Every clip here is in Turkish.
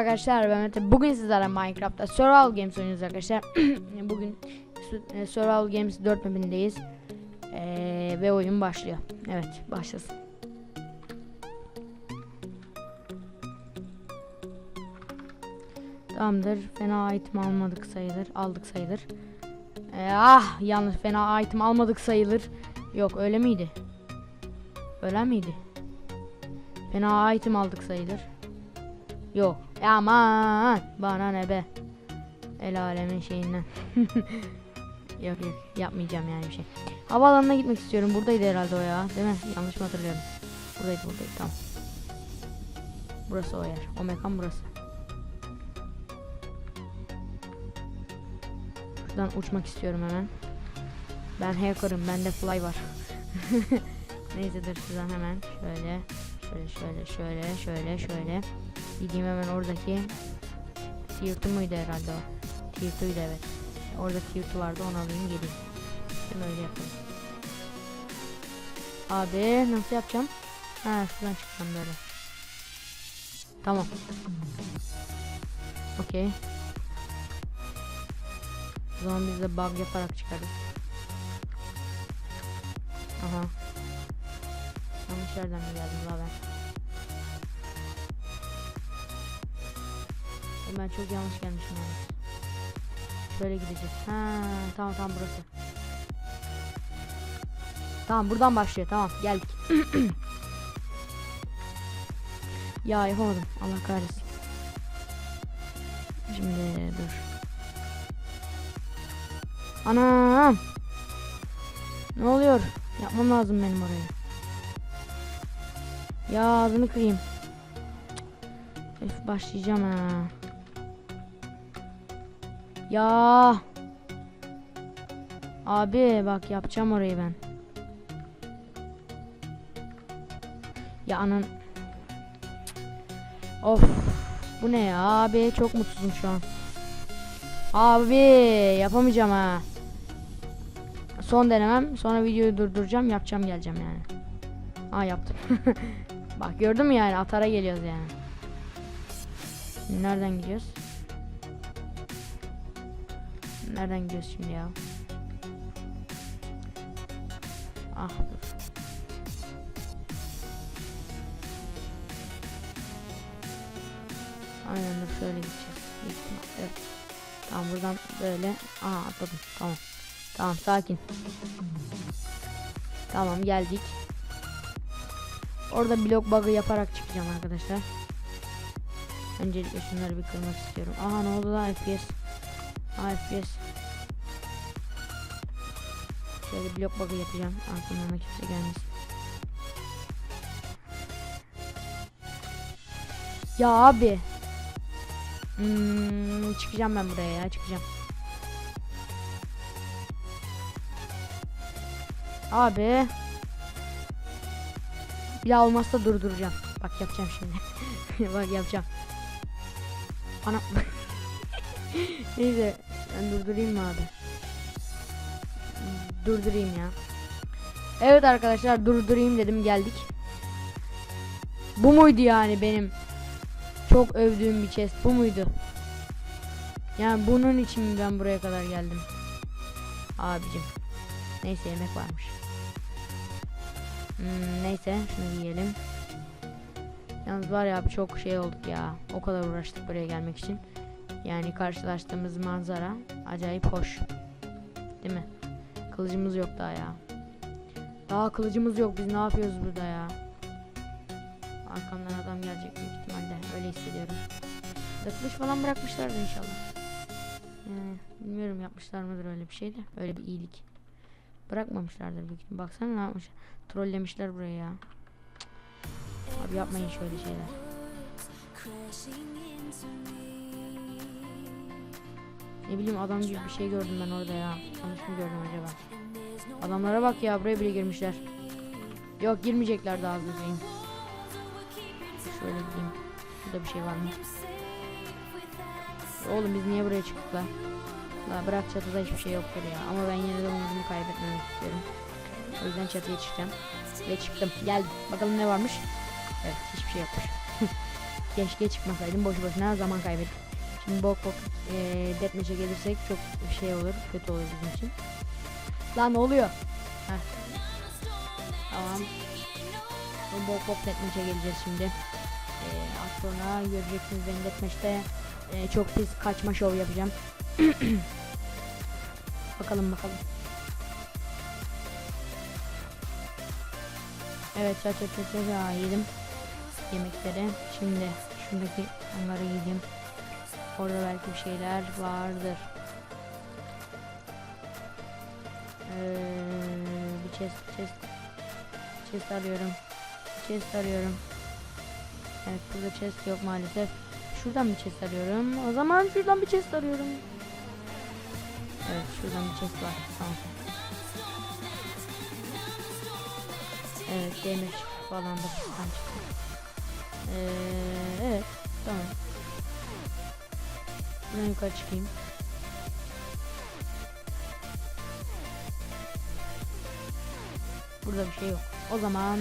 arkadaşlar ben Mete. Bugün sizlerle Minecraft'ta Survival Games oynuyoruz arkadaşlar. Bugün e, Survival Games 4 mapindeyiz. Ee, ve oyun başlıyor. Evet başlasın. Tamamdır. Fena item almadık sayılır. Aldık sayılır. Ee, ah yanlış fena item almadık sayılır. Yok öyle miydi? Öyle miydi? Fena item aldık sayılır. Yok. Aman bana ne be. El alemin şeyinden. yok yok yapmayacağım yani bir şey. Havaalanına gitmek istiyorum. Buradaydı herhalde o ya. Değil mi? Yanlış mı hatırlıyorum? Buradaydı buradaydı tamam. Burası o yer. O mekan burası. Şuradan uçmak istiyorum hemen. Ben hacker'ım. Bende fly var. Neyse dur şuradan hemen şöyle şöyle şöyle şöyle şöyle şöyle gideyim hemen oradaki Tiyurtu muydu herhalde o? Tiyurtuydu evet. Orada tiyurtu vardı onu alayım geleyim. Şimdi öyle yapalım. Abi nasıl yapacağım? Ha şuradan çıkacağım böyle. Tamam. Okey. O zaman biz de bug yaparak çıkarız. Aha. Yanlış yerden mi geldim la ben? Ben çok yanlış gelmişim yalnız. Şöyle gideceğiz. Ha, tamam tamam burası. Tamam buradan başlıyor. Tamam geldik. ya yapamadım. Allah kahretsin. Şimdi dur. Anam. Ne oluyor? Yapmam lazım benim orayı. Ya ağzını kırayım. Öf başlayacağım ha. Ya. Abi bak yapacağım orayı ben. Ya anan. Of. Bu ne ya abi çok mutsuzum şu an. Abi yapamayacağım ha. Son denemem. Sonra videoyu durduracağım. Yapacağım geleceğim yani. Aa yaptım. Bak gördün mü yani atara geliyoruz yani. Nereden gidiyoruz? Nereden gidiyoruz şimdi ya? Ah. Aynen dur şöyle gideceğiz. Evet. Tamam buradan böyle. Aa atladım. Tamam. Tamam sakin. Tamam geldik. Orada blok bug'ı yaparak çıkacağım arkadaşlar. Öncelikle şunları bir kırmak istiyorum. Aha ne oldu lan FPS? FPS. Şöyle blok bug'ı yapacağım. Arkamdan da kimse gelmesin. Ya abi. Hmm, çıkacağım ben buraya ya çıkacağım. Abi. Bir daha olmazsa durduracağım. Bak yapacağım şimdi. Bak yapacağım. Ana. Neyse ben durdurayım mı abi? Durdurayım ya. Evet arkadaşlar durdurayım dedim geldik. Bu muydu yani benim çok övdüğüm bir chest bu muydu? Yani bunun için mi ben buraya kadar geldim? Abicim. Neyse yemek varmış. Hmm, neyse şunu yiyelim. Yalnız var ya abi çok şey olduk ya. O kadar uğraştık buraya gelmek için. Yani karşılaştığımız manzara acayip hoş. Değil mi? Kılıcımız yok daha ya. Daha kılıcımız yok. Biz ne yapıyoruz burada ya? Arkamdan adam gelecek büyük ihtimalle. Öyle hissediyorum. Kılıç falan bırakmışlardır inşallah. Yani bilmiyorum yapmışlar mıdır öyle bir şey de. Öyle bir iyilik. Bırakmamışlardır büyük ihtimalle. Baksana ne yapmış. Trollemişler burayı ya. Abi yapmayın şöyle şeyler. Ne bileyim adam gibi bir şey gördüm ben orada ya. Yanlış mı gördüm acaba? Adamlara bak ya buraya bile girmişler. Yok girmeyecekler daha hızlı Şöyle gideyim. Burada bir şey var mı? Oğlum biz niye buraya çıktık lan? La bırak çatıda hiçbir şey yoktur ya. Ama ben yine de umudumu kaybetmemek istiyorum. O yüzden çatıya çıkacağım. Ve çıktım. Geldim. Bakalım ne varmış. Evet hiçbir şey yokmuş. Keşke çıkmasaydım boşu boşuna zaman kaybettim. Şimdi bok bok e, deathmatch'e gelirsek çok şey olur, kötü olur bizim için. Lan oluyor? Heh. Tamam. Bu bok bok deathmatch'e geleceğiz şimdi. E, az sonra göreceksiniz benim deathmatch'te e, çok pis kaçma şov yapacağım. bakalım bakalım. Evet çat çat çat çat yedim yemekleri. Şimdi şuradaki onları yiyeyim. Orada belki bir şeyler vardır. Ee, bir chest, chest, chest arıyorum. Chest arıyorum. Evet burada chest yok maalesef. Şuradan bir chest arıyorum. O zaman şuradan bir chest arıyorum. Evet şuradan bir chest var. Tamam. Evet demir falan da buradan. Ee, evet tamam. Buradan yukarı çıkayım. Burada bir şey yok. O zaman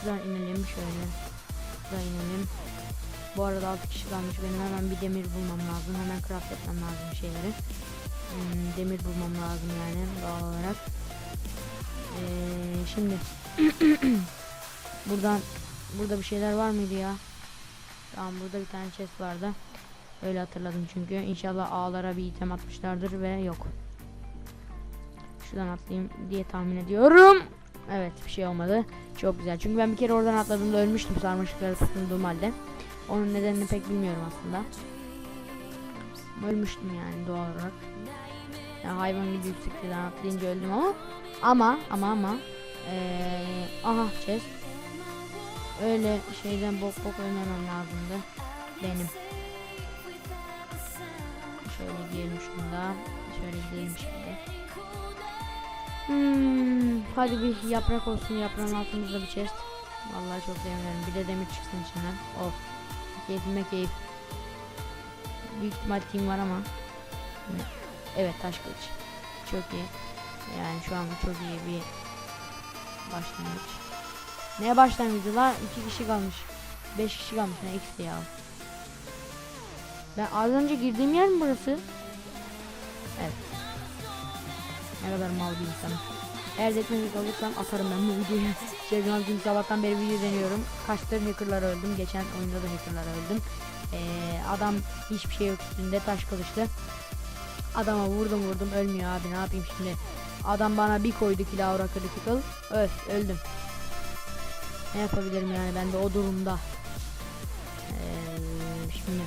şuradan inelim şöyle. Şuradan inelim. Bu arada 6 kişi kalmış. Benim hemen bir demir bulmam lazım. Hemen craft etmem lazım şeyleri. Hmm, demir bulmam lazım yani doğal olarak. Ee, şimdi buradan burada bir şeyler var mıydı ya? Tamam burada bir tane chest vardı. Öyle hatırladım çünkü. İnşallah ağlara bir item atmışlardır ve yok. Şuradan atlayayım diye tahmin ediyorum. Evet bir şey olmadı. Çok güzel. Çünkü ben bir kere oradan atladığımda ölmüştüm sarmaşıklara tutunduğum halde. Onun nedenini pek bilmiyorum aslında. Ölmüştüm yani doğal olarak. Yani hayvan gibi yüksekten atlayınca öldüm ama ama ama ama ee, aha chest öyle şeyden bok bok ölmemem lazımdı. Benim. Şöyle giyelim şunu da şöyle gidelim şimdi hmm, hadi bir yaprak olsun yaprağın altımızda bir chest. Vallahi çok sevinirim. Bir de demir çıksın içinden. Of. Keyfime keyif. Büyük ihtimal team var ama. Evet taş kılıç. Çok iyi. Yani şu an çok iyi bir başlangıç. Ne başlangıcı la? İki kişi kalmış. Beş kişi kalmış. Ne eksi ya. Ben az önce girdiğim yer mi burası? Evet. Ne kadar mal bir insanım. Eğer detmeyecek olursam atarım ben bu videoyu. Cuma günü sabahtan beri video deniyorum. Kaçtır hackerlar öldüm. Geçen oyunda da hackerlar öldüm. Ee, adam hiçbir şey yok üstünde taş kılıçlı. Adama vurdum vurdum ölmüyor abi ne yapayım şimdi. Adam bana bir koydu ki Laura critical. Öf öldüm. Ne yapabilirim yani ben de o durumda. Ee, şimdi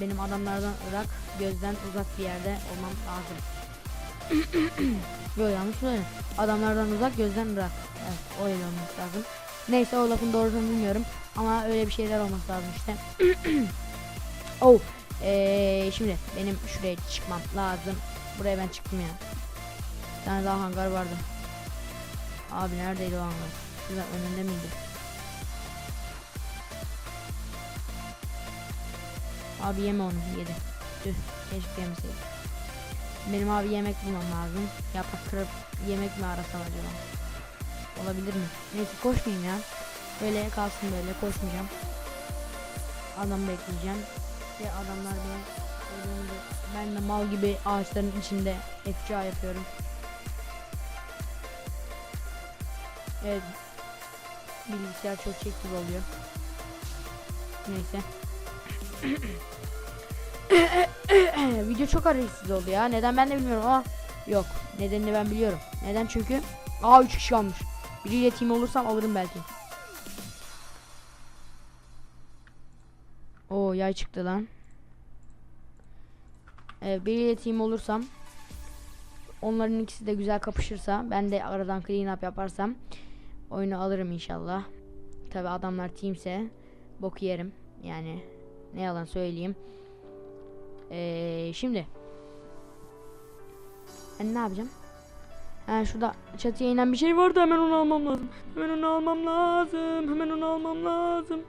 benim adamlardan ırak gözden uzak bir yerde olmam lazım. Yok yanlış söyledim. Adamlardan uzak gözden ırak. Evet öyle olması lazım. Neyse o lafın doğrusunu bilmiyorum. Ama öyle bir şeyler olması lazım işte. oh. Ee, şimdi benim şuraya çıkmam lazım. Buraya ben çıktım ya. Bir tane daha hangar vardı. Abi neredeydi o hangar? Şurada önünde miydi? Abi yeme onu yedi. Tüh keşke yemeseydim. Benim abi yemek bulmam lazım. Yaprak kırıp yemek mi arasam acaba? Olabilir mi? Neyse koşmayayım ya. Böyle kalsın böyle koşmayacağım. Adam bekleyeceğim. Ve adamlar beni ben de mal gibi ağaçların içinde FCA yapıyorum. Evet. Bilgisayar çok çek gibi oluyor. Neyse. Video çok arayışsız oldu ya. Neden ben de bilmiyorum ama yok. Nedenini ben biliyorum. Neden çünkü Aa 3 kişi kalmış. Biriyle team olursam alırım belki. O yay çıktı lan. Ee, biriyle team olursam onların ikisi de güzel kapışırsa ben de aradan clean up yaparsam oyunu alırım inşallah. Tabi adamlar teamse bok yerim. Yani ne yalan söyleyeyim. Ee, şimdi ben ne yapacağım? Ha şurada çatıya inen bir şey vardı hemen onu almam lazım. Hemen onu almam lazım. Hemen onu almam lazım.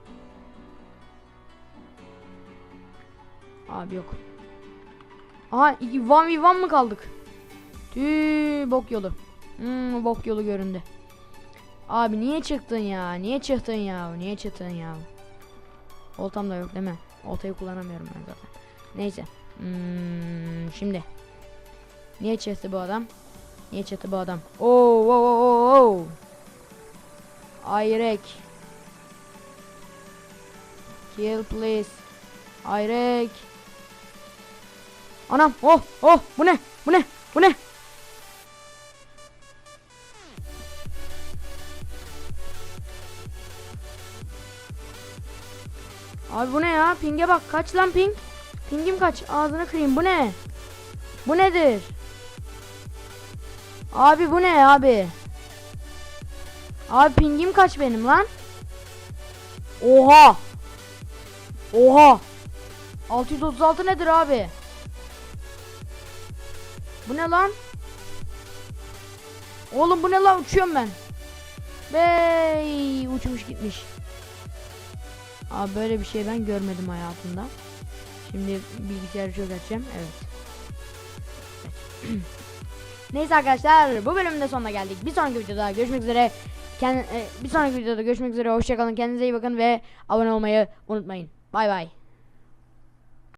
Abi yok. Aha 1v1 mı kaldık? Tüh bok yolu. Hmm, bok yolu göründü. Abi niye çıktın ya? Niye çıktın ya? Niye çıktın ya? Oltam da yok değil mi? Oltayı kullanamıyorum ben zaten. Neyse. Hmm, şimdi. Niye chest'i bu adam? Niye chest'i bu adam? Oo, oo, oo, oo, oo. Ayrek. Kill please. Ayrek. Anam oh oh bu ne bu ne bu ne Abi bu ne ya? Pinge bak. Kaç lan ping? Pingim kaç? Ağzını kırayım. Bu ne? Bu nedir? Abi bu ne abi? Abi pingim kaç benim lan? Oha! Oha! 636 nedir abi? Bu ne lan? Oğlum bu ne lan? Uçuyorum ben. Bey uçmuş gitmiş Abi böyle bir şey ben görmedim hayatımda Şimdi bilgisayarı çökerteceğim evet Neyse arkadaşlar bu bölümün de sonuna geldik. Bir sonraki videoda görüşmek üzere. Kend- e, bir sonraki videoda görüşmek üzere. Hoşçakalın. Kendinize iyi bakın ve abone olmayı unutmayın. Bay bay.